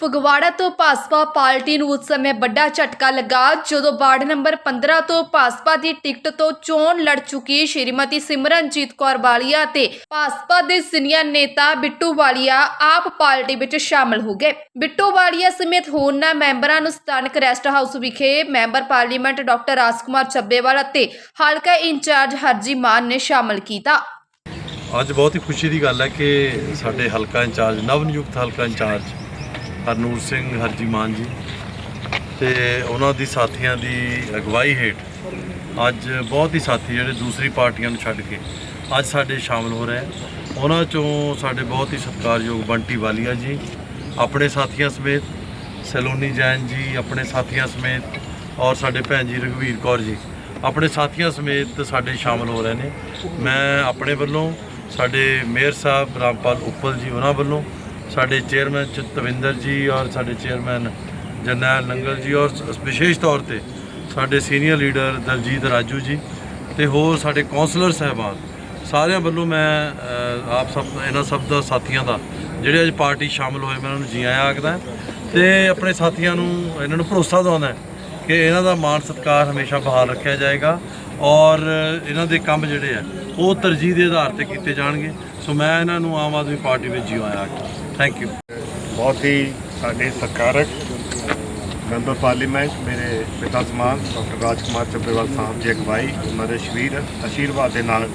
ਫਗਵਾੜਾ ਤੋਂ ਭਾਜਪਾ ਪਾਰਟੀ ਨੂੰ ਉਸ ਸਮੇਂ ਵੱਡਾ ਝਟਕਾ ਲੱਗਾ ਜਦੋਂ ਵਾਰਡ ਨੰਬਰ 15 ਤੋਂ ਭਾਜਪਾ ਦੀ ਟਿਕਟ ਤੋਂ ਚੋਣ ਲੜ ਚੁੱਕੀ ਸ਼੍ਰੀਮਤੀ ਸਿਮਰਨਜੀਤ ਕੌਰ ਵਾਲੀਆ ਤੇ ਭਾਜਪਾ ਦੇ ਸੀਨੀਅਰ ਨੇਤਾ ਬਿੱਟੂ ਵਾਲੀਆ ਆਪ ਪਾਰਟੀ ਵਿੱਚ ਸ਼ਾਮਲ ਹੋ ਗਏ। ਬਿੱਟੂ ਵਾਲੀਆ ਸਮੇਤ ਹੋਰਨਾਂ ਮੈਂਬਰਾਂ ਨੂੰ ਸਥਾਨਕ ਰੈਸਟ ਹਾਊਸ ਵਿਖੇ member parliament doctor Rajkumar Chabbewal ਅਤੇ ਹਲਕਾ ਇੰਚਾਰਜ ਹਰਜੀ ਮਾਨ ਨੇ ਸ਼ਾਮਲ ਕੀਤਾ। ਅੱਜ ਬਹੁਤ ਹੀ ਖੁਸ਼ੀ ਦੀ ਗੱਲ ਹੈ ਕਿ ਸਾਡੇ ਹਲਕਾ ਇੰਚਾਰਜ ਨਵ ਨਿਯੁਕਤ ਹਲਕਾ ਇੰਚਾਰਜ ਹਰਨੂਰ ਸਿੰਘ, ਹਰਜੀ ਮਾਨ ਜੀ ਤੇ ਉਹਨਾਂ ਦੀ ਸਾਥੀਆਂ ਦੀ ਅਗਵਾਈ ਹੇਠ ਅੱਜ ਬਹੁਤ ਹੀ ਸਾਥੀ ਜਿਹੜੇ ਦੂਸਰੀ ਪਾਰਟੀਆਂ ਨੂੰ ਛੱਡ ਕੇ ਅੱਜ ਸਾਡੇ ਸ਼ਾਮਲ ਹੋ ਰਹੇ ਹੈ। ਉਹਨਾਂ ਚੋਂ ਸਾਡੇ ਬਹੁਤ ਹੀ ਸਤਿਕਾਰਯੋਗ ਬੰਟੀ ਵਾਲੀਆ ਜੀ, ਆਪਣੇ ਸਾਥੀਆਂ ਸਮੇਤ, ਸੈਲੋਨੀ ਜੈਨ ਜੀ, ਆਪਣੇ ਸਾਥੀਆਂ ਸਮੇਤ ਔਰ ਸਾਡੇ ਭੈਣ ਜੀ ਰਘਵੀਰ ਕੌਰ ਜੀ, ਆਪਣੇ ਸਾਥੀਆਂ ਸਮੇਤ ਸਾਡੇ ਸ਼ਾਮਲ ਹੋ ਰਹੇ ਨੇ ਮੈਂ ਆਪਣੇ ਵੱਲੋਂ ਸਾਡੇ ਮੇਅਰ ਸਾਹਿਬ ਰਾਮਪਾਲ ਉਪਲ ਜੀ ਉਹਨਾਂ ਵੱਲੋਂ ਸਾਡੇ ਚੇਅਰਮੈਨ ਚਤਵਿੰਦਰ ਜੀ ਔਰ ਸਾਡੇ ਚੇਅਰਮੈਨ ਜਰਨੈਲ ਨੰਗਲ ਜੀ ਔਰ ਵਿਸ਼ੇਸ਼ ਤੌਰ ਤੇ ਸਾਡੇ ਸੀਨੀਅਰ ਲੀਡਰ ਦਲਜੀਤ ਰਾਜੂ ਜੀ ਤੇ ਹੋਰ ਸਾਡੇ ਕਾਉਂਸਲਰ ਸਹਿਬਾਨ। ਸਾਰਿਆਂ ਵੱਲੋਂ ਮੈਂ ਆਪ ਸਭ, ਇਹਨਾਂ ਸਭ ਦਾ, ਸਾਥੀਆਂ ਦਾ, ਜਿਹੜੇ ਅੱਜ ਪਾਰਟੀ ਸ਼ਾਮਲ ਹੋਏ, ਮੈਂ ਉਹਨਾਂ ਨੂੰ ਜੀ ਆਇਆਂ ਆਖਦਾ ਤੇ ਆਪਣੇ ਸਾਥੀਆਂ ਨੂੰ, ਇਹਨਾਂ ਨੂੰ ਭਰੋਸਾ ਦਿਵਾਉਂਦਾ ਕਿ ਇਹਨਾਂ ਦਾ ਮਾਣ ਸਤਿਕਾਰ ਹਮੇਸ਼ਾ ਬਹਾਲ ਰੱਖਿਆ ਜਾਏਗਾ ਔਰ ਇਹਨਾਂ ਦੇ ਕੰਮ ਜਿਹੜੇ ਆ, ਉਹ ਤਰਜੀਹ ਦੇ ਆਧਾਰ ਤੇ ਕੀਤੇ ਜਾਣਗੇ। ਸੋ ਮੈਂ ਇਹਨਾਂ ਨੂੰ ਆਮ ਆਦਮੀ ਪਾਰਟੀ ਵਿੱਚ ਜੀ ਆਖਦਾ ਥੈਂਕ ਯੂ ਬਹੁਤ ਹੀ ਸਾਡੇ ਸਤਿਕਾਰਕ ਮੈਂਬਰ ਪਾਰਲੀਮੈਂਟ, ਮੇਰੇ ਪਿਤਾ ਸਮਾਨ, ਡਾਕਟਰ ਰਾਜਕੁਮਾਰ ਚੱਬੇਵਾਲ ਸਾਹਿਬ ਜੀ ਅਗਵਾਈ, ਉਹਨਾਂ ਦੇ ਸ਼ਵੀਰ ਅਸ਼ੀਰਵਾਦ ਦੇ ਨਾਲ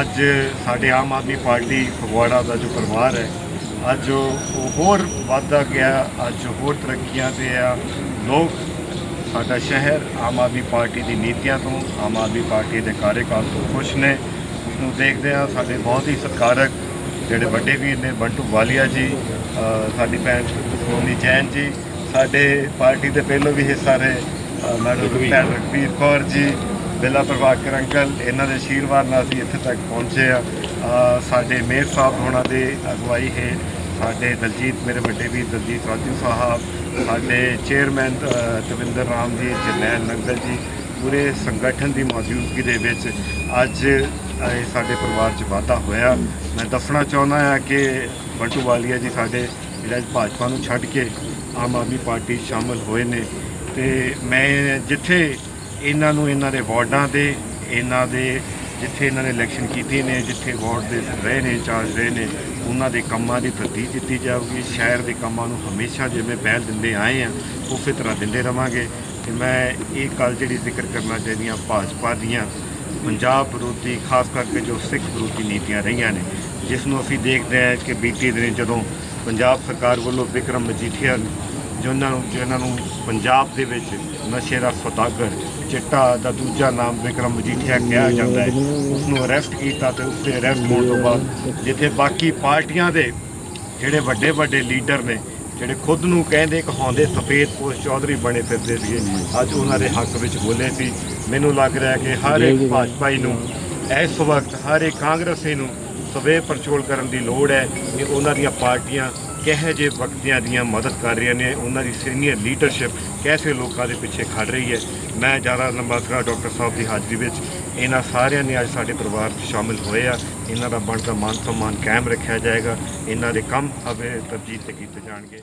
ਅੱਜ ਸਾਡੇ ਆਮ ਆਦਮੀ ਪਾਰਟੀ ਫਗਵਾੜਾ ਦਾ ਜੋ ਪਰਿਵਾਰ ਹੈ, ਅੱਜ ਉਹ ਹੋਰ ਵੱਧਦਾ ਗਿਆ, ਅੱਜ ਹੋਰ ਤਰੱਕੀਆਂ ਤੇ ਆ। ਲੋਕ ਸਾਡਾ ਸ਼ਹਿਰ ਆਮ ਆਦਮੀ ਪਾਰਟੀ ਦੀ ਨੀਤੀਆਂ ਤੋਂ, ਆਮ ਆਦਮੀ ਪਾਰਟੀ ਦੇ ਕਾਰਜਕਾਲ ਤੋਂ ਖੁਸ਼ ਨੇ। ਉਸ ਨੂੰ ਦੇਖਦੇ ਆ ਸਾਡੇ ਬਹੁਤ ਹੀ ਸਤਿਕਾਰਕ ਜਿਹੜੇ ਵੱਡੇ ਵੀਰ ਨੇ ਬੰਟੂ ਵਾਲੀਆ ਜੀ ਸਾਡੀ ਭੈਣ ਸੋਨੀ ਜੈਨ ਜੀ ਸਾਡੇ ਪਾਰਟੀ ਦੇ ਪਹਿਲੋਂ ਵੀ ਹਿੱਸਾ ਰਹੇ ਮੈਡਮ ਭੈਣ ਰਘਬੀਰ ਕੌਰ ਜੀ ਬਿਲਾ ਪ੍ਰਭਾਕਰ ਅੰਕਲ ਇਹਨਾਂ ਦੇ ਆਸ਼ੀਰਵਾਦ ਨਾਲ ਅਸੀਂ ਇੱਥੇ ਤੱਕ ਪਹੁੰਚੇ ਆ ਸਾਡੇ ਮੇਅਰ ਸਾਹਿਬ ਹੋਣਾ ਦੇ ਅਗਵਾਈ ਹੈ ਸਾਡੇ ਦਲਜੀਤ ਮੇਰੇ ਵੱਡੇ ਵੀਰ ਦਲਜੀਤ ਰਾਜੂ ਸਾਹਿਬ ਸਾਡੇ ਚੇਅਰਮੈਨ ਤਵਿੰਦਰ ਰਾਮ ਜੀ ਜਰਨੈਲ ਨੰਗਲ ਜੀ ਪੂਰੇ ਸੰਗਠਨ ਦੀ ਮੌਜੂਦਗੀ ਦੇ ਵਿੱਚ ਅੱਜ ਇਹ ਸਾਡੇ ਪਰਿਵਾਰ 'ਚ ਵਾਧਾ ਹੋਇਆ। ਮੈਂ ਦੱਸਣਾ ਚਾਹੁੰਦਾ ਹਾਂ ਕਿ ਬੰਟੂ ਵਾਲੀਆ ਜੀ ਸਾਡੇ ਜਿਹੜਾ ਭਾਜਪਾ ਨੂੰ ਛੱਡ ਕੇ ਆਮ ਆਦਮੀ ਪਾਰਟੀ 'ਚ ਸ਼ਾਮਲ ਹੋਏ ਨੇ। ਤੇ ਮੈਂ ਜਿੱਥੇ ਇਹਨਾਂ ਨੂੰ ਇਹਨਾਂ ਦੇ ਵਾਰਡਾਂ ਦੇ, ਇਹਨਾਂ ਦੇ ਜਿੱਥੇ ਇਹਨਾਂ ਨੇ ਇਲੈਕਸ਼ਨ ਕੀਤੀ ਨੇ, ਜਿੱਥੇ ਵਾਰਡ ਦੇ ਰਹੇ ਨੇ, ਇੰਚਾਰਜ ਰਹੇ ਨੇ, ਉਹਨਾਂ ਦੇ ਕੰਮਾਂ ਦੀ ਤਰਤੀਬ ਦਿੱਤੀ ਜਾਊਗੀ। ਸ਼ਹਿਰ ਦੇ ਕੰਮਾਂ ਨੂੰ ਹਮੇਸ਼ਾ ਜਿਵੇਂ ਪਹਿਲ ਦਿੰਦੇ ਆਏ ਆ, ਉਸੇ ਤਰ੍ਹਾਂ ਦਿੰਦੇ ਰਵਾਂਗੇ। ਤੇ ਮੈਂ ਇਹ ਗੱਲ ਜਿਹੜੀ ਜ਼ਿਕਰ ਕਰਨਾ ਚਾਹੁੰਦੀ ਹਾਂ ਭਾਜਪਾ ਦੀਆਂ, ਪੰਜਾਬ ਵਿਰੋਧੀ, ਖਾਸ ਕਰਕੇ ਜੋ ਸਿੱਖ ਵਿਰੋਧੀ ਨੀਤੀਆਂ ਰਹੀਆਂ ਨੇ, ਜਿਸ ਨੂੰ ਅਸੀਂ ਦੇਖਦੇ ਹਾਂ ਕਿ ਬੀਤੇ ਦਿਨ ਜਦੋਂ ਪੰਜਾਬ ਸਰਕਾਰ ਵੱਲੋਂ ਵਿਕਰਮ ਮਜੀਠੀਆ ਜਿਨ੍ਹਾਂ ਨੂੰ ਜਿਨ੍ਹਾਂ ਨੂੰ ਪੰਜਾਬ ਦੇ ਵਿੱਚ ਨਸ਼ੇ ਦਾ ਸੌਦਾਗਰ, ਚਿੱਟਾ ਦਾ ਦੂਜਾ ਨਾਮ ਵਿਕਰਮ ਮਜੀਠੀਆ ਕਿਹਾ ਜਾਂਦਾ ਹੈ ਉਸ ਨੂੰ ਅਰੈਸਟ ਕੀਤਾ ਤੇ ਉਸ ਦੇ ਅਰੈਸਟ ਹੋਣ ਤੋਂ ਬਾਅਦ ਜਿੱਥੇ ਬਾਕੀ ਪਾਰਟੀਆਂ ਦੇ ਜਿਹੜੇ ਵੱਡੇ ਵੱਡੇ ਲੀਡਰ ਨੇ ਜਿਹੜੇ ਖੁਦ ਨੂੰ ਕਹਿੰਦੇ ਕਹਾਉਂਦੇ ਸਫੇਦ ਪੋਸ਼ ਚੌਧਰੀ ਬਣੇ ਫਿਰਦੇ ਸੀਗੇ ਅੱਜ ਉਹਨਾਂ ਦੇ ਹੱਕ ਵਿੱਚ ਬੋਲੇ ਸੀ। ਮੈਨੂੰ ਲੱਗ ਰਿਹਾ ਕਿ ਹਰ ਇੱਕ ਭਾਜਪਾਈ ਨੂੰ ਇਸ ਵਕਤ ਹਰ ਇੱਕ ਕਾਂਗਰਸੀ ਨੂੰ ਸਵੇ ਪਰਚੋਲ ਕਰਨ ਦੀ ਲੋੜ ਹੈ ਕਿ ਉਹਨਾਂ ਦੀਆਂ ਪਾਰਟੀਆਂ ਕਿਹੋ ਜਿਹੇ ਵਕਤੀਆਂ ਦੀਆਂ ਮਦਦ ਕਰ ਰਹੀਆਂ ਨੇ ਉਹਨਾਂ ਦੀ ਸੀਨੀਅਰ ਲੀਡਰਸ਼ਿਪ ਕੈਸੇ ਲੋਕਾਂ ਦੇ ਪਿੱਛੇ ਖੜ ਰਹੀ ਹੈ। ਮੈਂ ਜ਼ਿਆਦਾ ਲੰਬਾ ਕਰਾ ਡਾਕਟਰ ਸਾਹਿਬ ਦੀ ਹਾਜ਼ਰੀ ਵਿੱਚ ਇਹਨਾਂ ਸਾਰਿਆਂ ਨੇ ਅੱਜ ਸਾਡੇ ਪਰਿਵਾਰ 'ਚ ਸ਼ਾਮਿਲ ਹੋਏ ਆ। ਇਹਨਾਂ ਦਾ ਬਣਦਾ ਮਾਨ ਸਨਮਾਨ ਕਾਇਮ ਰੱਖਿਆ ਜਾਏਗਾ। ਇਹਨਾਂ ਦੇ ਕੰਮ ਅਵੇ ਤਰਜੀਹ ਤੇ ਕੀਤੇ ਜਾਣਗੇ।